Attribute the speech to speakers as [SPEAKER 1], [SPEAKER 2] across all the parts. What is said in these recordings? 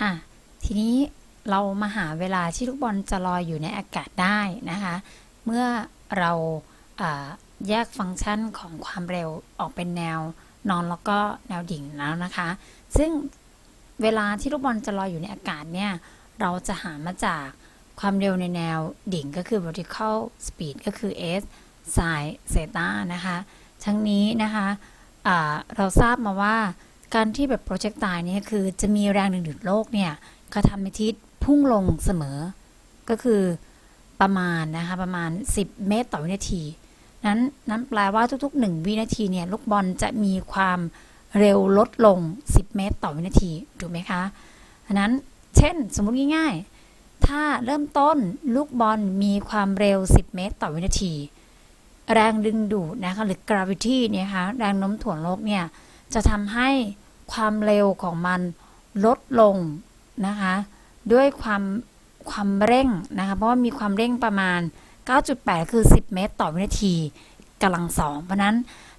[SPEAKER 1] ค่ะ ทีนี้เรามาหาเวลาที่ลูกบอลจะลอยอยู่ในอากาศได้นะคะ เมื่อเราแยกฟังก์ชันของความเร็วออกเป็นแนวนอนแล้วก็แนวดิ่งแล้วนะคะ ซึ่งเวลาที่ลูกบอลจะลอยอยู่ในอากาศเนี่ย เราจะหามาจากความเร็วในแนวดิ่งก็คือ vertical speed ก็คือ s sin theta นะคะ ทั้งนี้นะคะอ่าเราทราบมาว่า การที่แบบโปรเจกต์ตายเนี่ยคือจะมีแรงดึงดูดโลกเนี่ยกระทำในทิศพุ่งลงเสมอ ก็คือประมาณนะคะประมาณ 10 เมตรต่อวินาที นั้นนั้นแปลว่าทุก ๆ 1 วินาทีเนี่ยลูกบอลจะมีความเร็วลดลง 10 เมตรต่อวินาทีถูกไหมคะอันนั้นเช่นสมมุติง่ายๆ ถ้าเริ่มต้นลูกบอลมีความเร็ว 10 เมตรต่อวินาที แรงดึงดูดนะคะหรือ gravity เนี่ยคะแรงโน้มถ่วงโลกเนี่ย จะทำให้ความเร็วของมันลดลงนะคะ ด้วยความความเร่งนะคะ เพราะว่ามีความเร่งประมาณ 9.8 คือ 10 เมตร ต่อวินาทีกำลังสอง เพราะนั้น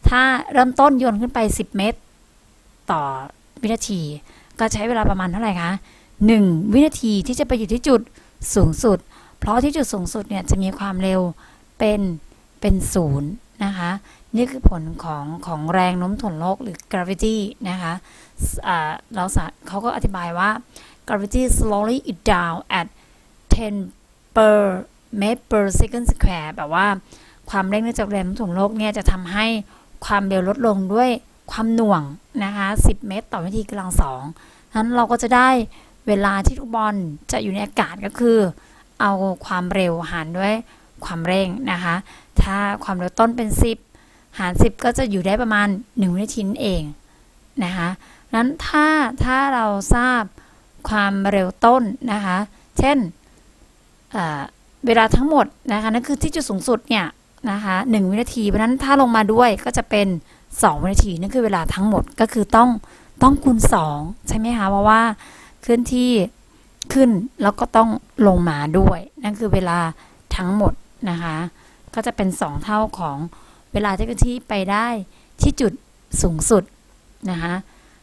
[SPEAKER 1] ถ้าเริ่มต้นโยนขึ้นไป 10 เมตร ต่อวินาที ก็ใช้เวลาประมาณเท่าไหร่คะ 1 วินาทีที่จะไปอยู่ที่จุดสูงสุด เพราะที่จุดสูงสุดเนี่ยจะมีความเร็วเป็นเป็นศูนย์นะคะ นี่คือผลของของแรงโน้มถ่วงโลกหรือ gravity นะคะเราสเขาก็อธิบายว่า gravity slowly it down at 10 per meter per second square แบบว่าความเร่งเนื่องจากแรงโน้มถ่วงโลกเนี่ยจะทำให้ความเร็วลดลงด้วยความหน่วงนะคะ 10 เมตร ต่อวินาทีกำลังสองนั้นเราก็จะได้เวลาที่ลูกบอลจะอยู่ในอากาศก็คือ เอาความเร็วหารด้วยความเร่งนะคะ ถ้าความเร็วต้นเป็น 10 หาร 10 ก็จะอยู่ได้ประมาณ1วินาทีนั่นเองนะคะนั้นถ้าถ้าเราทราบความเร็วต้นนะคะ เช่นเเวลาทั้งหมดนะคะนั่นคือที่จุดสูงสุดเนี่ยนะคะ1วินาทีเพราะฉะนั้นถ้าลงมาด้วยก็จะเป็น 2 วินาทีนั่นคือเวลาทั้งหมดก็คือต้องต้องคูณ 2 ใช่ไหมคะเพราะว่าเคลื่อนที่ขึ้นแล้วก็ต้องลงมาด้วย นั่นคือเวลาทั้งหมดนะคะ ก็จะเป็น 2 เท่าของ เวลาที่เคลื่อนที่ไปได้ที่จุดสูงสุดนะคะ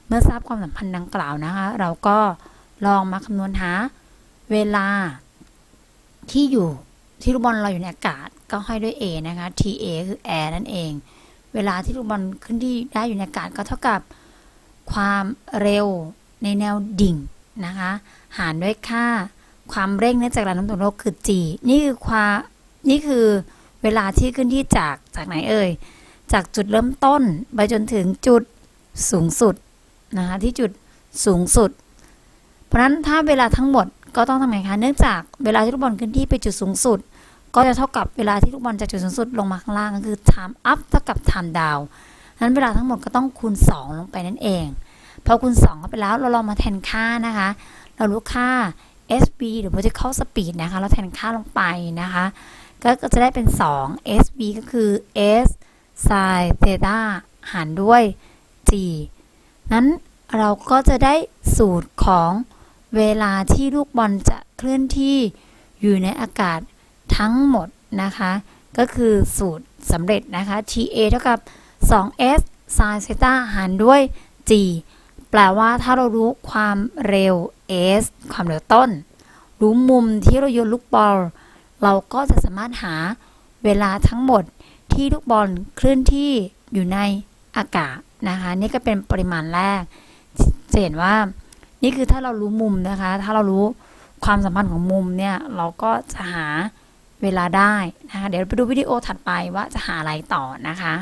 [SPEAKER 1] เมื่อทราบความสัมพันธ์ดังกล่าวนะคะ เราก็ลองมาคำนวณหาเวลาที่อยู่ที่ลูกบอลเราอยู่ในอากาศก็ให้ด้วย a นะคะ ta คือ air นั่นเอง เวลาที่ลูกบอลขึ้นที่ได้อยู่ในอากาศก็เท่ากับความเร็วในแนวดิ่งนะคะ หารด้วยค่าความเร่งเนื่องจากแรงโน้มถ่วงโลกคือ g นี่คือความนี่คือ เวลาที่ขึ้นที่จากจากไหนเอ่ย จากจุดเริ่มต้นไปจนถึงจุดสูงสุดนะคะที่จุดสูงสุด เพราะฉะนั้นถ้าเวลาทั้งหมดก็ต้องทำไงคะ เนื่องจากเวลาที่ลูกบอลขึ้นที่ไปจุดสูงสุด ก็จะเท่ากับเวลาที่ลูกบอลจากจุดสูงสุดลงมาข้างล่างก็คือ time up เท่ากับ time down นั้นเวลาทั้งหมดก็ต้องคูณ 2 ลงไปนั่นเอง พอคูณ2เข้าไปแล้วเราลองมาแทนค่านะคะ เรารู้ค่า sv หรือ vertical speed นะคะ เราแทนค่าลงไปนะคะ ก็จะได้เป็น 2 sv ก็คือ s sin theta หารด้วย g นั้นเราก็จะได้สูตรของเวลาที่ลูกบอลจะเคลื่อนที่อยู่ในอากาศทั้งหมดนะคะ ก็คือสูตรสำเร็จนะคะ ta เท่ากับ 2s sin theta หารด้วย g แปลว่าถ้าเรารู้ความเร็ว s ความเร็วต้น รู้มุมที่เราโยนลูกบอล เราก็จะสามารถหาเวลาทั้งหมดที่ลูกบอลเคลื่อนที่อยู่ในอากาศนะคะ นี่ก็เป็นปริมาณแรกจะเห็นว่านี่คือถ้าเรารู้มุมนะคะ ถ้าเรารู้ความสัมพันธ์ของมุมเนี่ย เราก็จะหาเวลาได้นะคะ เดี๋ยวไปดูวิดีโอถัดไปว่าจะหาอะไรต่อนะคะ